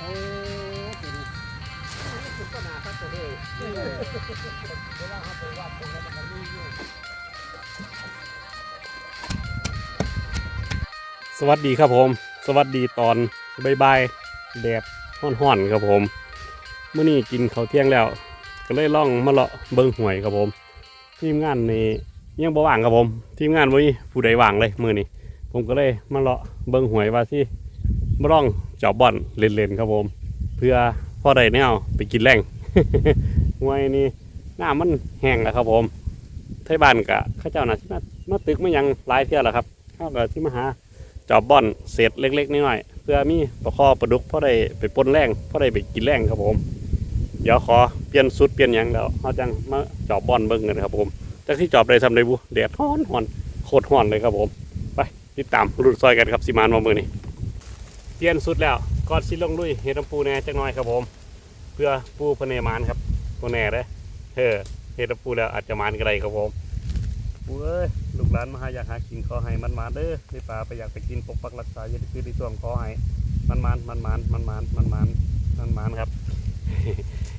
สวัสดีครับผม สวัสดีตอนบายบายแดดห่อนๆครับผมเมื่อนี้กินข้าวเที่ยงแล้ว ก็เลยล่องมาเลาะเบิ้งหวยครับผม ทีมงานนี่ยังบ่ว่างครับผม ทีมงานวันนี้ผู้ใดว่างเลยมือนี้ผมก็เลยมาเลาะเบิ้งหวยว่าที่มาล่อง เจอบบ่อนเล่นๆครับผม เพื่อพ่อได้แนวไปกินแรงหวยนี่น้ำมันแห้งแล้วครับผมไทยบ้านกะข้าเจ้าน่ะสิมามาตึกไม่ยังหลายเที่ยแล้วครับข้ากับที่มาหาจอบบ่อนเศษเล็กๆน้อยๆเพื่อมีปลาคอปลาดุกพราะได้ไปปนแรงพราะได้ไปกินแรงครับผม เดี๋ยวขอเปลี่ยนสุดเปลี่ยนยังแล้วเขาจังมาจอบบ่อนเบิ่งกันครับผมจากที่จอบได้ทำได้บุแดดฮ้อนหอนโคตรฮ้อนเลยครับผม ไปติดตามรุ่นซอยกันครับสิมานมามือนี้ เปลี่ยนสุดแล้วก่อนสิลงลุยเฮ็ดน้ำปูแหน่จักหน่อยครับผม เพื่อปูพะเนมานครับปูแหน่เด้อเฮ้อเฮ็ดน้ำปูแล้วอาจจะมานก็ได้ครับผมปูเอ้ยลูกหลานมาหาอยากหากินขอให้มันมาเด้อในป่าไปอยากไปกินปกปักรักษาอย่าได้คือในช่วงขอให้มันมันมันมันมันมันมันมันมันมันครับ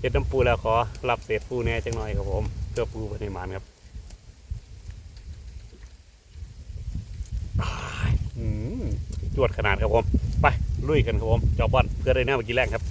เฮ็ดน้ำปูแล้วขอรับเศษปูแหน่จังหน่อยครับผม เพื่อปูภายในมันครับอ้ายอืม จวดขนาดครับผม ไปลุยกันครับผมจอบบอลเพื่อได้แน่มากินแรงครับ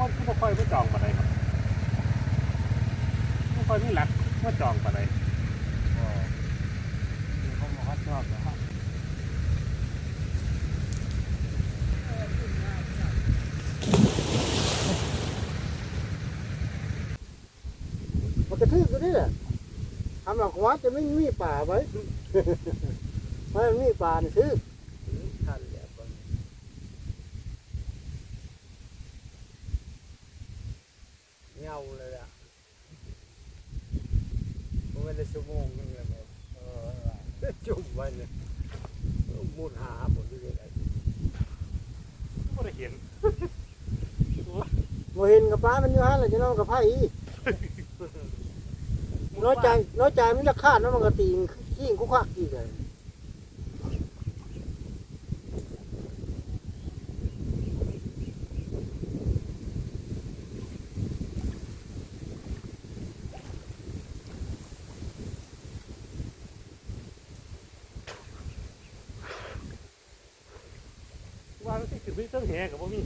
คนที่บ่ค่อยมาจองปานใดครับบ่ค่อยมีหลักมาจองปานใดก็มีคนมาชอบนะครับมันกระทืบตัวนี้แหละทำหลักวัดจะไม่มีป่าไว้ ไม่มีป่านี่ทืบท่านแล้วก็เงาเลยอะผมไม่ได้ชั่วโมงนึงเลยแม่เออจุ่มไว้เลยมุดหาหมดเลยอะไรบ่ได้เห็นโมเห็นกับป้ามันอยู่ฮะเลยจะนอนกับไผ่อีน้อยใจน้อยใจมันจะขาดแล้วมันก็ตีนขี้งคุกคักอีกเลย ว่ามันสิขึ้นไปเทิงแหก็บ่มี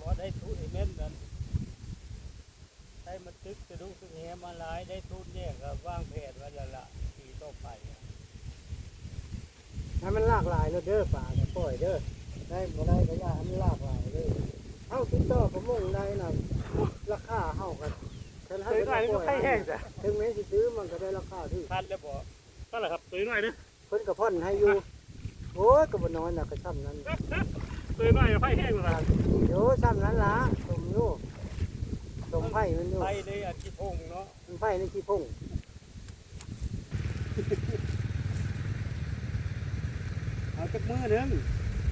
พอได้ทุนเม็ดนั้นได้มันตึกจะดูสึกแหมาหลายได้ทุนเนี่ยก็วางแผนไว้แล้วล่ะปีต่อไปอะให้มันหลากหลายแล้วเด้อป่าเนี่ยปล่อยเด้อได้บ่ได้ก็อย่าให้มันหลากหลายเลยเอ้าติดต่อประมงได้น่ะราคาเฮากันฉันให้ตัวน้อยนี่ปก็ล่อยไข่แห้งจ้ะถึงแม้สิซื้อมันก็ได้ราคาที่ ทันแล้วบ่นั่นแหละครับตัวน้อยเด้อเพิ่นก็พ่อนให้อยู่โอ้ยก็บ่น้อยน่ะก็ซ้ำนั้นตัวน้อยก็ไข่แห้งนั่นล่ะเดี๋ยวซ้ำนั้นล่ะสมอยู่สมไผ่มันอยู่ไปในอาทิพงเนาะมันไผ่ในขี้พงเอาจักมือหนึง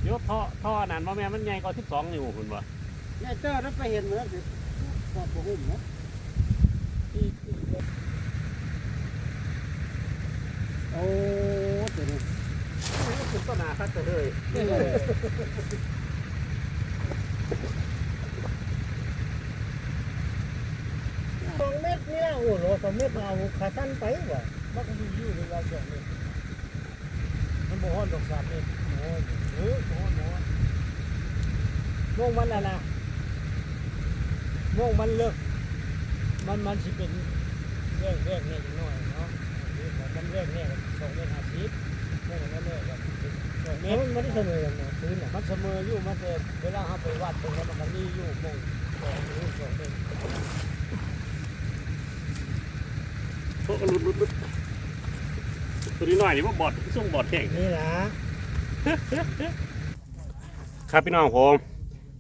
เดี๋ยวท่อท่อนั่นบ่แม่นมันใหญ่กว่า12นิ้วพุ่นบ่แม่เจ้านั้นไปเห็นมันแล้วสิปอบบ่หุ่มเนาะที่ที่โอ้ ตัวนี้ขึ้นต้นนาคักจะเลยสองเมตรนี่นะโอ้โหสองเมตรเอาขาสั้นไปว่ะมันก็มีอยู่ในเราสองเมตรมันบ่ฮ้อดดอกสามเมตรโอ้ยเออบ่ฮอดบ่ฮอดโมงมันน่ะนะโมงมันเลิกมันมันสิเป็นเรื่องเรื่องนี้หน่อยเนาะมันเรื่องนี้สองเมตรห้าสิบโมงมันเลิกแบบสองเมันไม่เสมอกันนะพื้นน่ะมันเสมออยู่มันแต่เวลาเราไปวัดตรงนั้นมันมีอยู่มงสองรือสองเมตรโอ้หลุดหลุดหลุดตัวนี้หน่อยนี่ว่าบอดส่งบอดแข่งนี่ล่ะครับพี่น้องผม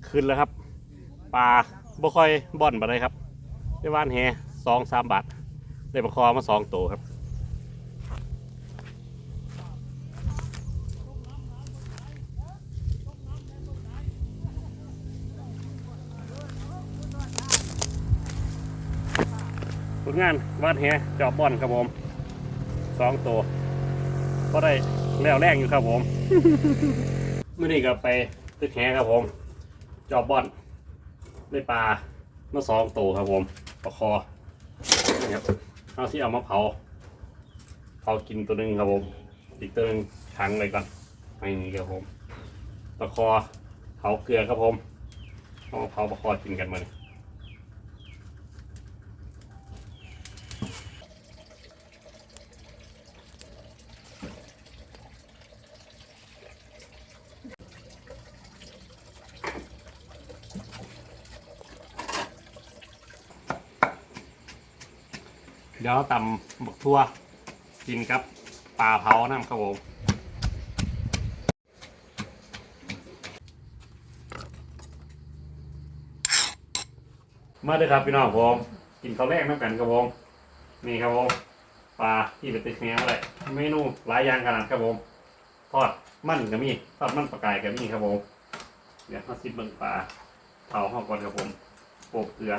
ขึ้นแล้วครับปลาบ่ค่อยบ่อนบ่ได้ครับ ได้ว่านแฮสองสามบาทได้ปลาคอมาสองตัวครับ ผลงานวาดแฮจอบบ่อนครับผมสองตัวก็ได้แล้วแรงอยู่ครับผมมื่อนี้ก็ไปตึกแหครับผม จอบบอนได้ปลามาสองตัวครับผมปลาคอนี่ครับเอาที่เอามาเผาเผากินตัวหนึ่งครับผม อีกตัวหนึ่งขังเลยก่อนไม่นี่ครับผมปลาคอเผาเกลือครับผมเอามาเผาปลาคอกินกันมาเลย เดี๋ยวตำบักทั่วกินกับปลาเผาน้ำครับผมมาเลยครับพี่น้องผมกินข้าวแรกน้ำกันครับผมนี่ครับผมปลาที่เป็นติ๊กแหงอะไรเมนูหลายอย่างขนาดครับผมทอดมันก็มีทอดมันปลากายก็มีครับผมเดี๋ยวมาซิบเบิ่งปลาเผาห้องก่อนครับผมโปกเกลือ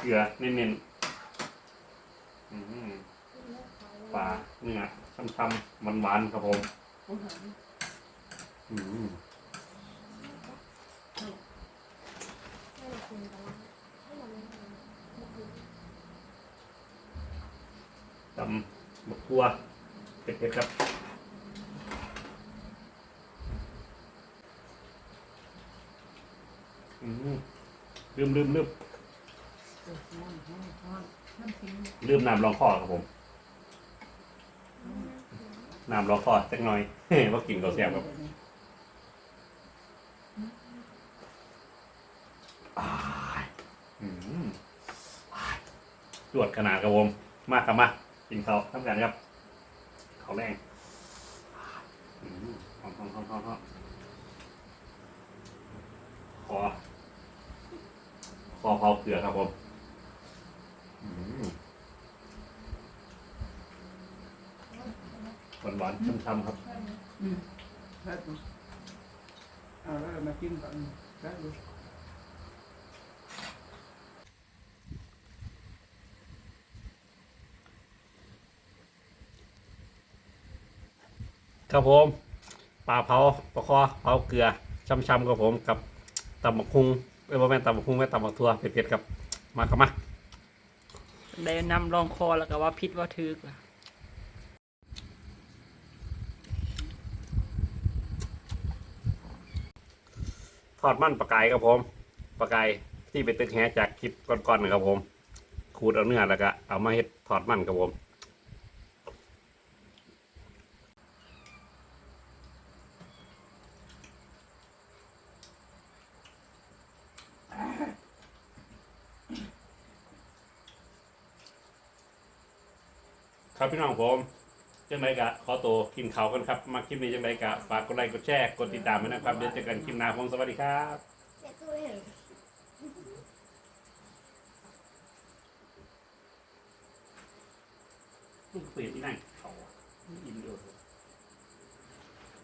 เกลือเน้นๆ ปลาเนื้อช้ำๆหวานๆครับผมอื้อหือตำบักทั่วเผ็ดๆครับอืมลืมลืมลืม ลืมน้ำรองคอครับผมน้ำรองคอจักหน่อยว่ากินก็แซ่บครับอ้ายอืมอ้ายจวดขนาดครับผม มากครับมากินเขาทำกันครับ เขาแรงหอมหอมหอมหอมหอมขอ ขอเผาเกลือครับผมอืม หวานหวานๆช้ำๆครับครับเอาแล้วมากินก่อนครับครับผมปลาเผาปลาคอเผาเกลือช้ำๆครับผมกับตำบักคุงเอ้ยบ่แม่นตำบักคุงแม่นตำบักทั่วเผ็ดๆครับมาครับมา ได้นำรองคอแล้วก็ว่าพิษว่าทึกล่ะ อดมันปลากายครับผมปลากายที่ไปตึกแหจากคลิปก่อนๆนะครับผมขูดเอาเนื้อแล้วก็เอามาเฮ็ดทอดมันครับผมครับพี่น้องผม จังไรกะขอตัวกินเขาวกันครับ มาคลิปนี้จังไรกะฝากกดไลค์กดแชร์กดติดตามไว้นะครับ เดี๋ยวเจอกันคลิปหน้าผมสวัสดีครับ เจ็ดตัวเห็นลูกเปลี่ยนที่นั่งเขาอะอินโด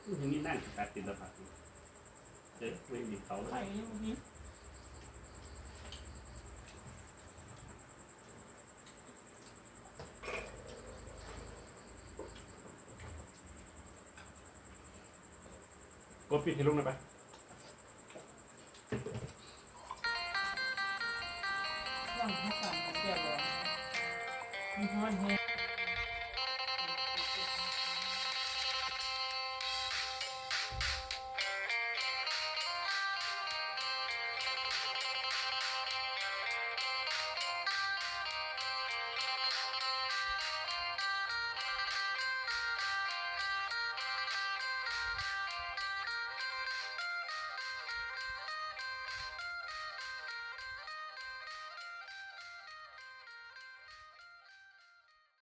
ลูกที่นี่นั่งตัดติดละพัดเจ๊เว้ยดิเขาเลยไข่ยังมี ปิดให้ลุงหน่อยไปที่ลยมีห้อห้